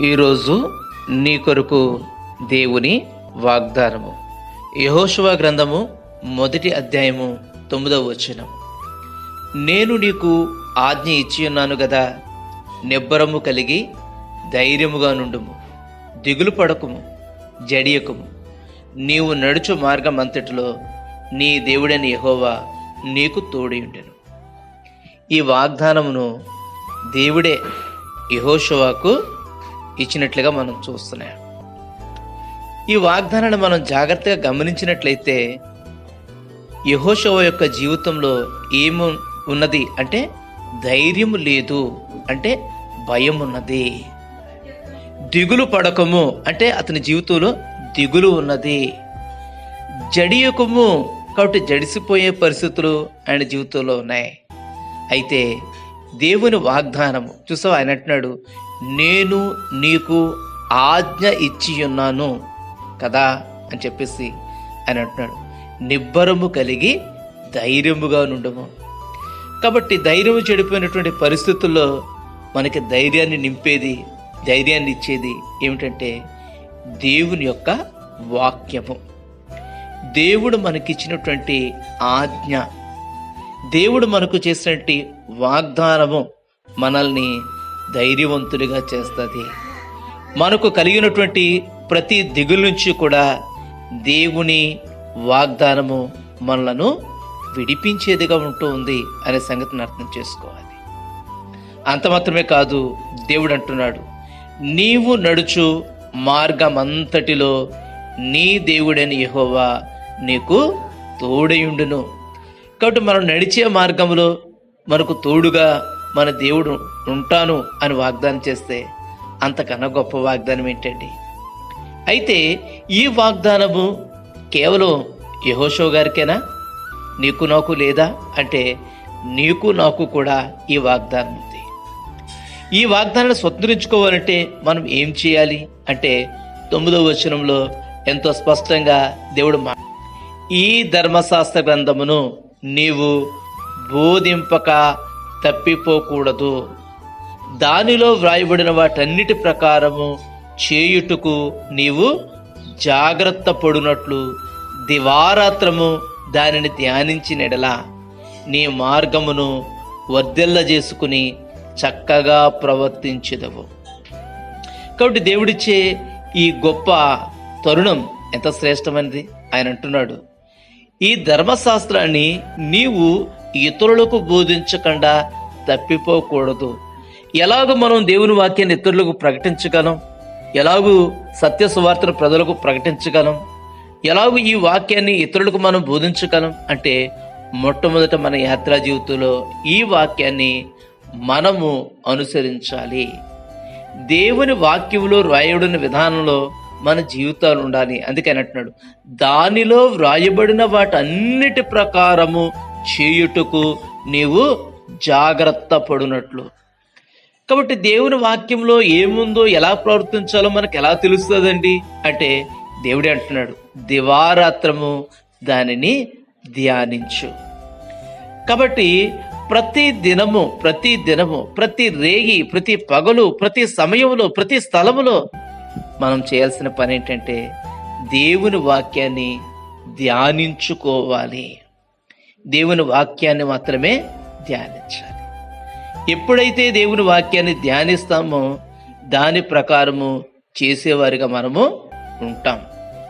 ఈరోజు నీ కొరకు దేవుని వాగ్దానము. యహోశువ గ్రంథము మొదటి అధ్యాయము తొమ్మిదవ వచనం. నేను నీకు ఆజ్ఞ ఇచ్చి ఉన్నాను కదా నిబ్బరము కలిగి ధైర్యముగా నుండుము దిగులు పడకుము జడియకుము. నీవు నడుచు మార్గం అంతటిలో నీ దేవుడని యహోవా నీకు తోడి ఉండెను. ఈ వాగ్దానమును దేవుడే యహోశువాకు ఇచ్చినట్లుగా మనం చూస్తున్నాం. ఈ వాగ్దానాన్ని మనం జాగ్రత్తగా గమనించినట్లయితే యహోషవ యొక్క జీవితంలో ఏము ఉన్నది అంటే ధైర్యం లేదు అంటే భయం ఉన్నది దిగులు పడకము అంటే అతని జీవితంలో దిగులు ఉన్నది. జడియకము కాబట్టి జడిసిపోయే పరిస్థితులు ఆయన జీవితంలో ఉన్నాయి. అయితే దేవుని వాగ్దానము చూసావు ఆయన అంటున్నాడు నేను నీకు ఆజ్ఞ ఇచ్చి ఉన్నాను కదా అని చెప్పేసి ఆయన అంటున్నాడు. నిబ్బరము కలిగి ధైర్యముగా నుండము. కాబట్టి ధైర్యము చెడిపోయినటువంటి పరిస్థితుల్లో మనకి ధైర్యాన్ని నింపేది ధైర్యాన్ని ఇచ్చేది ఏమిటంటే దేవుని యొక్క వాక్యము. దేవుడు మనకిచ్చినటువంటి ఆజ్ఞ. దేవుడు మనకు చేసినటువంటి వాగ్దానము మనల్ని ధైర్యవంతుడిగా చేస్తుంది. మనకు కలిగినటువంటి ప్రతి దిగుల నుంచి కూడా దేవుని వాగ్దానము మనలను విడిపించేదిగా ఉంటూ ఉంది అనే సంగతిని అర్థం చేసుకోవాలి. అంత మాత్రమే కాదు దేవుడు అంటున్నాడు నీవు నడుచు మార్గమంతటిలో నీ దేవుడని యహోవా నీకు తోడయుండును కాబట్టి మనం నడిచే మార్గంలో మనకు తోడుగా మన దేవుడు ఉంటాను అని వాగ్దానం చేస్తే అంతకన్నా గొప్ప వాగ్దానం ఏంటండి? అయితే ఈ వాగ్దానము కేవలం యహోషో గారికేనా? నీకు నాకు లేదా? అంటే నీకు నాకు కూడా ఈ వాగ్దానం ఉంది. ఈ వాగ్దానాన్ని స్వతంత్రించుకోవాలంటే మనం ఏం చేయాలి? అంటే తొమ్మిదవ వచనంలో ఎంతో స్పష్టంగా దేవుడు మా ఈ ధర్మశాస్త్ర గ్రంథమును నీవు బోధింపక తప్పిపోకూడదు. దానిలో వ్రాయబడిన వాటన్నిటి ప్రకారము చేయుటకు నీవు జాగ్రత్త పడునట్లు దివారాత్రము దానిని ధ్యానించినెడల నీ మార్గమును వర్ధిల్ల చేసుకుని చక్కగా ప్రవర్తించదవు. కాబట్టి దేవుడిచ్చే ఈ గొప్ప తరుణం ఎంత శ్రేష్టమైనది? ఆయన అంటున్నాడు. ఈ ధర్మశాస్త్రాన్ని నీవు ఇతరులకు బోధించకుండా తప్పిపోకూడదు. ఎలాగో మనం దేవుని వాక్యాన్ని ఇతరులకు ప్రకటించగలం? ఎలాగూ సత్య సువార్తను ప్రజలకు ప్రకటించగలం? ఎలాగూ ఈ వాక్యాన్ని ఇతరులకు మనం బోధించగలం? అంటే మొట్టమొదట మన యాత్రా జీవితంలో ఈ వాక్యాన్ని మనము అనుసరించాలి. దేవుని వాక్యంలో వ్రాయబడిన విధానంలో మన జీవితాలు ఉండాలి. అందుకని అంటున్నాడు దానిలో వ్రాయబడిన వాటన్నిటి ప్రకారము చేయుటకు నీవు జాగ్రత్త పడునట్లు. కాబట్టి దేవుని వాక్యంలో ఏముందో ఎలా ప్రవర్తించాలో మనకు ఎలా తెలుస్తుందండి? అంటే దేవుడే అంటున్నాడు దివారాత్రము దానిని ధ్యానించు. కాబట్టి ప్రతి దినము ప్రతి దినము ప్రతి రేగి ప్రతి పగలు ప్రతి సమయంలో ప్రతి స్థలములో మనం చేయాల్సిన పని ఏంటంటే దేవుని వాక్యాన్ని ధ్యానించుకోవాలి. దేవుని వాక్యాన్ని మాత్రమే ధ్యానించాలి. ఎప్పుడైతే దేవుని వాక్యాన్ని ధ్యానిస్తామో దాని ప్రకారము చేసేవారిగా మనము ఉంటాం.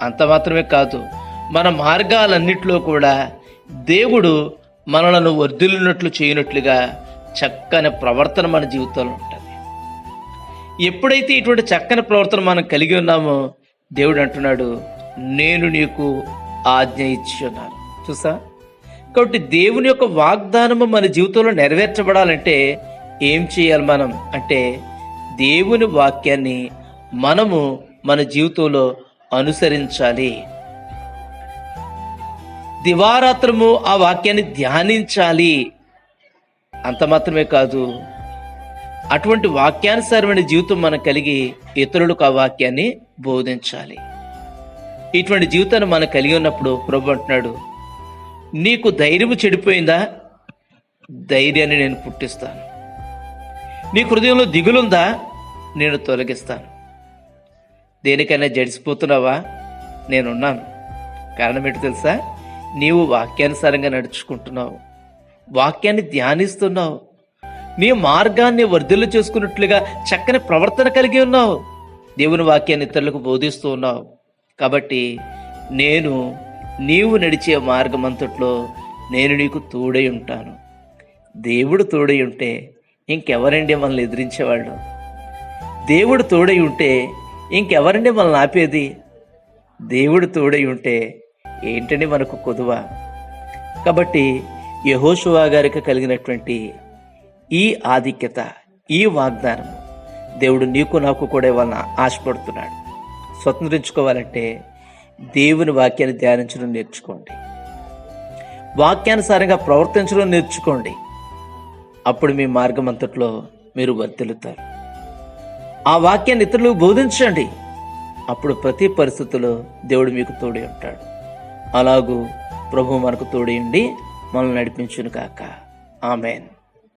అంత మాత్రమే కాదు మన మార్గాలన్నిట్లో కూడా దేవుడు మనలను వర్ధిల్లినట్లు చేయనట్లుగా చక్కని ప్రవర్తన మన జీవితంలో ఉంటుంది. ఎప్పుడైతే ఇటువంటి చక్కని ప్రవర్తన మనం కలిగి ఉన్నామో దేవుడు అంటున్నాడు నేను నీకు ఆజ్ఞ ఇచ్చి ఉన్నాను చూసా కాబట్టి దేవుని యొక్క వాగ్దానము మన జీవితంలో నెరవేర్చబడాలంటే ఏం చేయాలి మనం? అంటే దేవుని వాక్యాన్ని మనము మన జీవితంలో అనుసరించాలి. దివారాత్రము ఆ వాక్యాన్ని ధ్యానించాలి. అంత మాత్రమే కాదు అటువంటి వాక్యానుసారమైన జీవితం మనం కలిగి ఇతరులకు ఆ వాక్యాన్ని బోధించాలి. ఇటువంటి జీవితాన్ని మనం కలిగి ఉన్నప్పుడు ప్రభు అంటున్నాడు నీకు ధైర్యము చెడిపోయిందా? ధైర్యాన్ని నేను పుట్టిస్తాను. నీ హృదయంలో దిగులుందా? నేను తొలగిస్తాను. దేనికైనా జడిసిపోతున్నావా? నేనున్నాను. కారణం ఏంటి తెలుసా? నీవు వాక్యానుసారంగా నడుచుకుంటున్నావు. వాక్యాన్ని ధ్యానిస్తున్నావు. నీ మార్గాన్ని వర్ధిల్లు చేసుకున్నట్లుగా చక్కని ప్రవర్తన కలిగి ఉన్నావు. దేవుని వాక్యాన్ని ఇతరులకు బోధిస్తూ ఉన్నావు. కాబట్టి నేను నీవు నడిచే మార్గం అంతట్లో నేను నీకు తోడై ఉంటాను. దేవుడు తోడై ఉంటే ఇంకెవరండి మనల్ని ఎదిరించేవాళ్ళు? దేవుడు తోడై ఉంటే ఇంకెవరండి మనల్ని ఆపేది? దేవుడు తోడై ఉంటే ఏంటని మనకు కొదువ. కాబట్టి యహోషువా గారికి కలిగినటువంటి ఈ ఆధిక్యత ఈ వాగ్దానం దేవుడు నీకు నాకు కూడా ఇవ్వాలని ఆశపడుతున్నాడు. స్వతంత్రించుకోవాలంటే దేవుని వాక్యాన్ని ధ్యానించడం నేర్చుకోండి. వాక్యానుసారంగా ప్రవర్తించడం నేర్చుకోండి. అప్పుడు మీ మార్గం అంతట్లో మీరు వర్తిల్లుతారు ఆ వాక్యాన్ని ఇతరులకు బోధించండి. అప్పుడు ప్రతి పరిస్థితిలో దేవుడు మీకు తోడి ఉంటాడు. అలాగూ ప్రభు మనకు తోడి ఉండి మనల్ని నడిపించును కాక ఆమెన్.